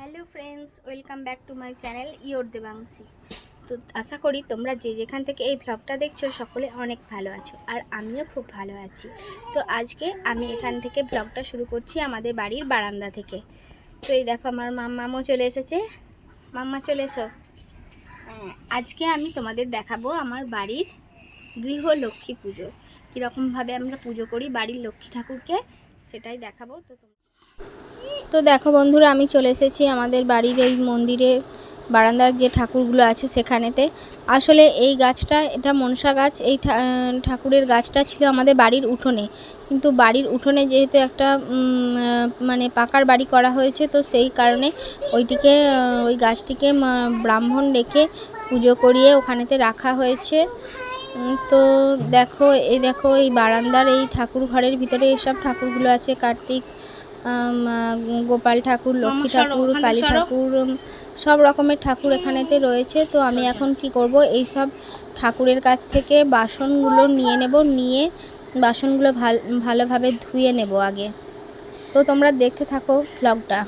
Hello friends, welcome back to my channel your Debanshi. তো আশা করি তোমরা যে যেখান থেকে এই ভ্লগটা দেখছ সকলে অনেক ভালো আছো আর আমিও খুব ভালো আছি। তো আজকে আমি এখান থেকে ভ্লগটা শুরু করছি আমাদের বাড়ির বারান্দা থেকে। তো এই দেখো আমার মাম্মামও চলে এসেছে। মাম্মা, চলে এসো। আজকে আমি তোমাদের দেখাবো আমার বাড়ির গৃহ লক্ষ্মী পুজো। কীরকমভাবে আমরা পুজো করি বাড়ির লক্ষ্মী ঠাকুরকে, সেটাই দেখাবো। তো তো দেখো বন্ধুরা, আমি চলে এসেছি আমাদের বাড়ির এই মন্দিরে বারান্দার যে ঠাকুরগুলো আছে সেখানেতে। আসলে এই গাছটা, এটা মনসা গাছ, এই ঠাকুরের গাছটা ছিল আমাদের বাড়ির উঠোনে। কিন্তু বাড়ির উঠোনে যেহেতু একটা মানে পাকার বাড়ি করা হয়েছে, তো সেই কারণে ওইটিকে ওই গাছটিকে ব্রাহ্মণ ডেকে পুজো করিয়ে ওখানেতে রাখা হয়েছে। তো দেখো, এই দেখো, এই বারান্দার এই ঠাকুর ঘরের ভিতরে এইসব ঠাকুরগুলো আছে, কার্তিক গোপাল ঠাকুর লক্ষ্মী ঠাকুর কালী ঠাকুর সব রকমের ঠাকুর এখানেতে রয়েছে। তো আমি এখন কি করব? এই সব ঠাকুরের কাছ থেকে বাসনগুলো নিয়ে নেব নিয়ে বাসনগুলো ভালো ভালোভাবে ধুয়ে নেব আগে। তো তোমরা দেখতে থাকো ব্লগটা।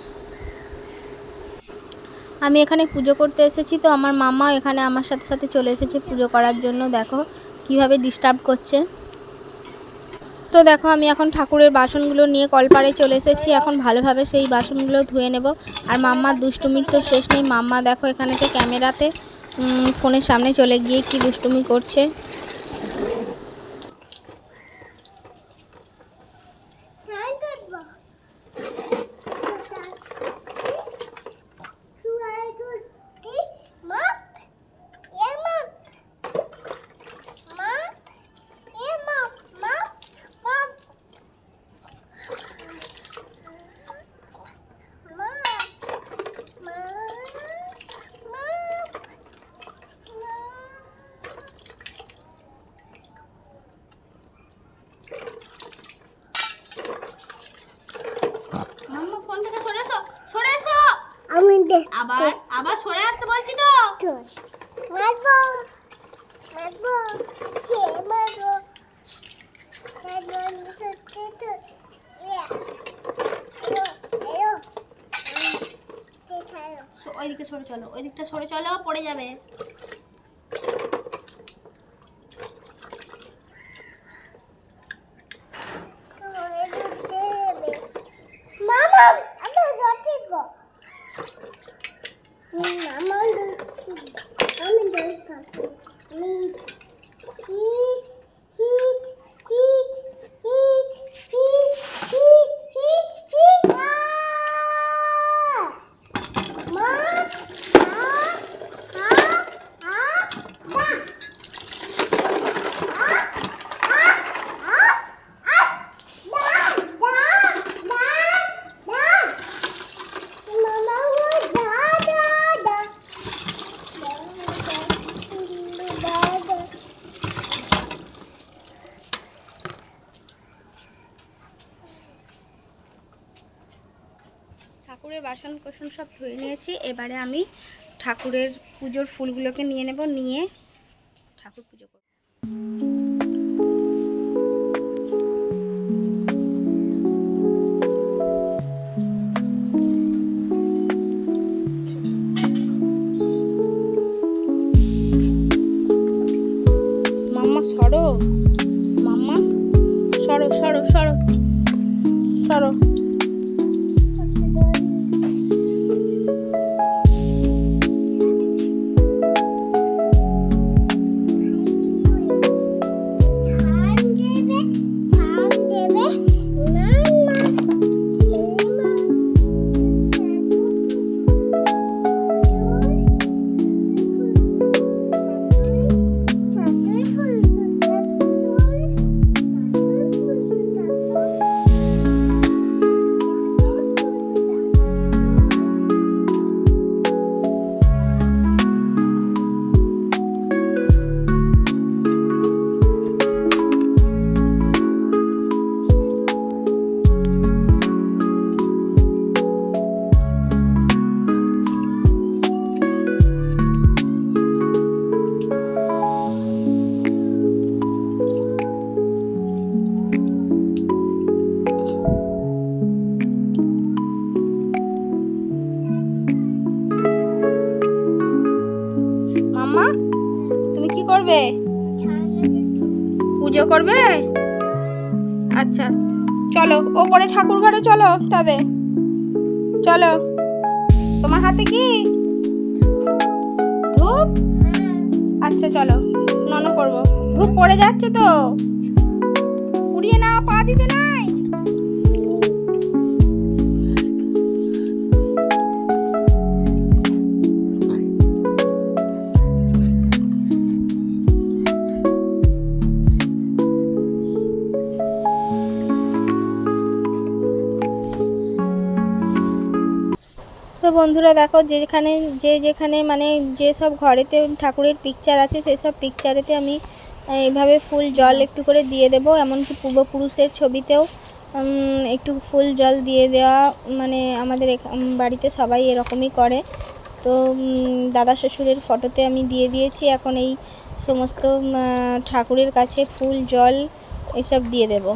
আমি এখানে পুজো করতে এসেছি তো আমার মামা এখানে আমার সাথে সাথে চলে এসেছে পুজো করার জন্য। দেখো কীভাবে ডিস্টার্ব করছে। তো দেখো, আমি এখন ঠাকুরের বাসনগুলো নিয়ে কলপাড়ে চলে এসেছি। এখন ভালোভাবে সেই বাসনগুলো ধুয়ে নেব। আর মাম্মার দুষ্টুমির তো শেষ নেই। মাম্মা দেখো এখানেতে ক্যামেরাতে ফোনের সামনে চলে গিয়ে কি দুষ্টুমি করছে মাম্মা ফোন থেকে সরে এসো সরে এসো আমি দেখ আবার আবার সরে আসতে বলছি তো। মারবো মারবো সে মারবো। ওইদিকে সরে চলো ওইদিকটা সরে চলো পড়ে যাবে। ধুয়ে নিয়েছি। এবারে আমি ঠাকুরের পুজোর ফুলগুলোকে নিয়ে নেব, নিয়ে ঠাকুর পুজো করব। মাম্মা, সরো। মাম্মা, সরো সরো সরো। সরো। করবে? আচ্ছা চলো, ওপরে ঠাকুর ঘরে চলো তবে। চলো, তোমার হাতে কি? ধূপ? আচ্ছা চলো নন করব। ধূপ পড়ে যাচ্ছে তো। পুড়িয়ে না পা দিতে নাই তো বন্ধুরা দেখো, যেখানে, যে যেখানে মানে যেসব ঘরেতে ঠাকুরের পিকচার আছে সেসব পিকচারেতে আমি এইভাবে ফুল জল একটু করে দিয়ে দেব। এমনকি পূর্বপুরুষের ছবিতেও একটু ফুল জল দিয়ে দেওয়া মানে আমাদের বাড়িতে সবাই এরকমই করে। তো দাদা শ্বশুরের ফটোতে আমি দিয়ে দিয়েছি। এখন এই সমস্ত ঠাকুরের কাছে ফুল, জল, এসব দিয়ে দেবো।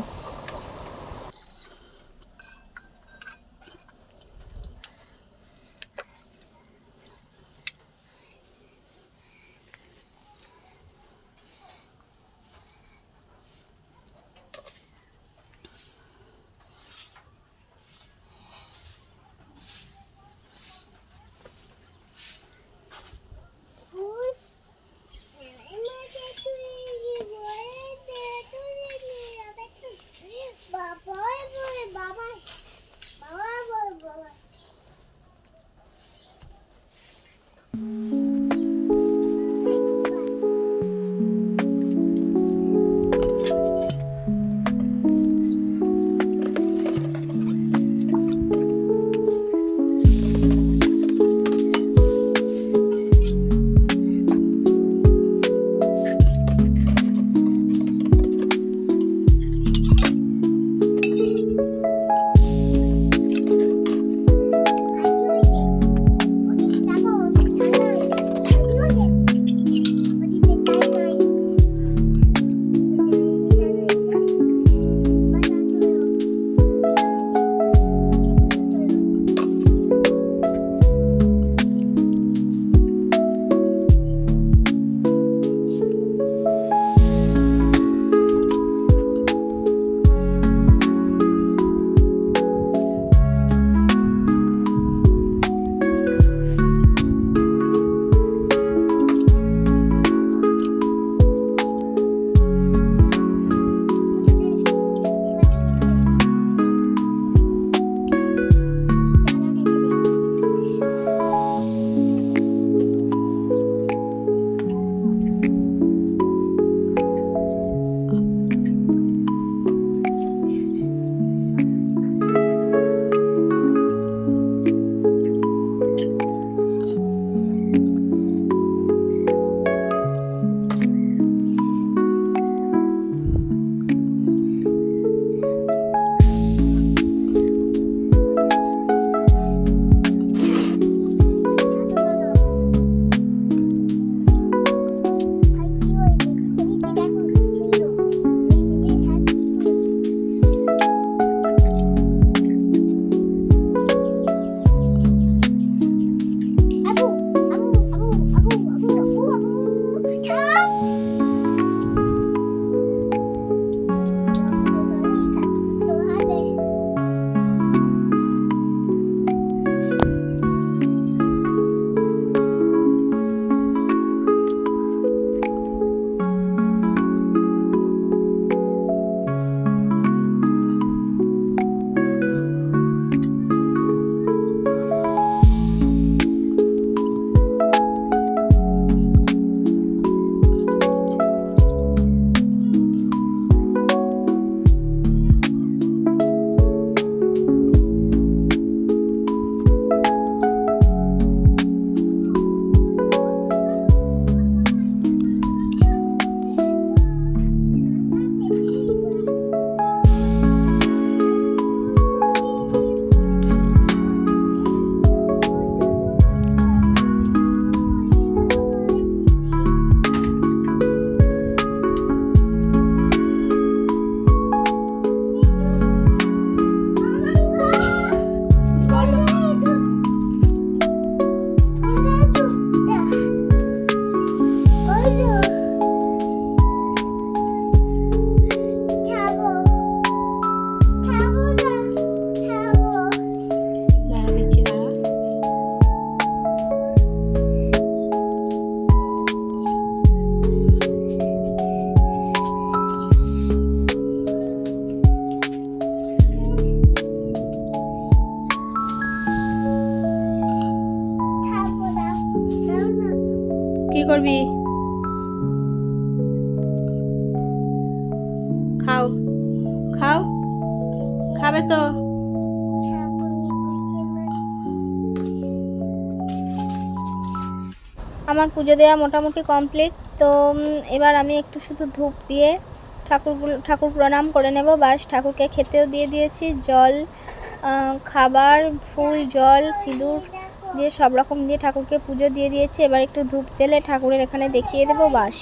করবি? খাও। খাও? খাবে তো? আমার পুজো দেওয়া মোটামুটি কমপ্লিট, তো এবার আমি একটু শুধু ধূপ দিয়ে ঠাকুরগুলো, ঠাকুর প্রণাম করে নেব। বাস, ঠাকুরকে খেতেও দিয়ে দিয়েছি। জল খাবার, ফুল, জল, সিঁদুর দিয়ে সব রকম দিয়ে ঠাকুরকে পুজো দিয়ে দিয়েছি। এবার একটু ধূপ জেলে ঠাকুরের এখানে দেখিয়ে দেবো বাস।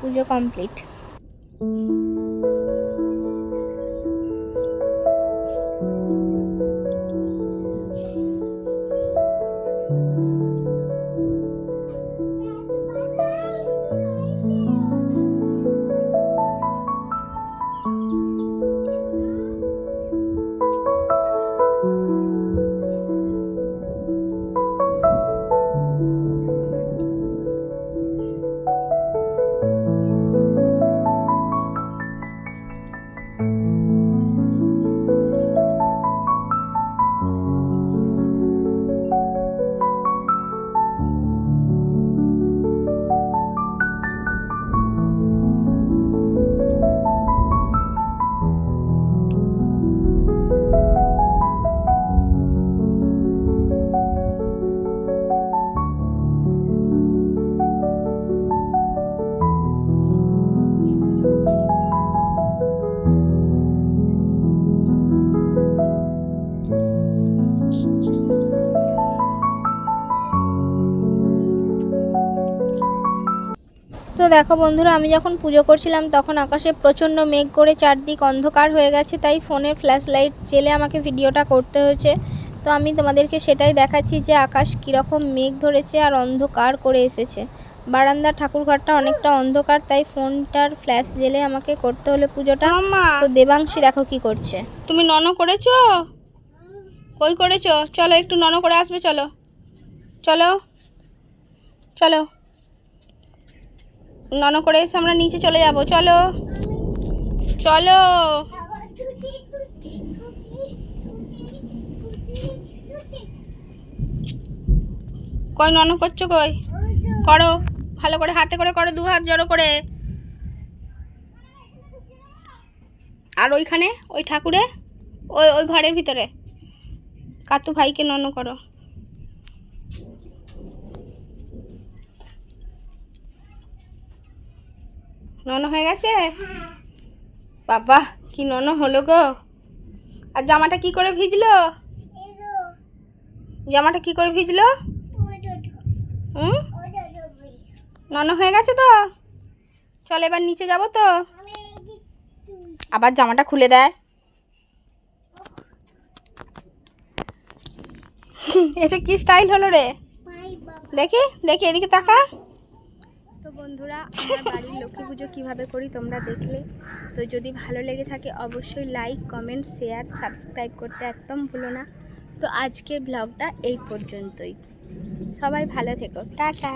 পুজো কমপ্লিট। তো দেখো বন্ধুরা আমি যখন পুজো করছিলাম তখন আকাশে প্রচণ্ড মেঘ করে চারদিক অন্ধকার হয়ে গেছে তাই ফোনের ফ্ল্যাশ লাইট জেলে আমাকে ভিডিওটা করতে হয়েছে। তো আমি তোমাদেরকে সেটাই দেখাচ্ছি যে আকাশ কীরকম মেঘ ধরেছে আর অন্ধকার করে এসেছে। বারান্দার ঠাকুরঘরটা অনেকটা অন্ধকার তাই ফোনটার ফ্ল্যাশ জেলে আমাকে করতে হলো পুজোটা। তো দেবাংশী দেখো কি করছে। তুমি নন করেছ? কই করেছ? চলো একটু নন করে আসবে চলো। চলো। চলো। নন করে এসে আমরা নিচে চলে যাব। চলো। চলো। কই নন করছ কই? করো। ভালো করে হাতে করে করো দু হাত জড়ো করে। আর ওইখানে, ওই ঠাকুরে, ওই ওই ঘরের ভিতরে। কাতু ভাইকে নন করো। নন হয়ে গেছে? বাবা কি নন হলো গো? আর জামাটা কি করে ভিজলো? জামাটা কি করে ভিজলো? হুম? নন হয়ে গেছে তো? চল এবার নিচে যাব তো। আবার জামাটা খুলে দেয়। এটা কি স্টাইল হলো রে? দেখি দেখি এদিকে তাকা। বন্ধুরা, আমার বাড়ির লক্ষ্মী পুজো কীভাবে করি তোমরা দেখলে। তো যদি ভালো লেগে থাকে, অবশ্যই লাইক কমেন্ট শেয়ার সাবস্ক্রাইব করতে একদম ভুলো না। তো আজকের ব্লগটা এই পর্যন্তই। সবাই ভালো থেকো। টাটা!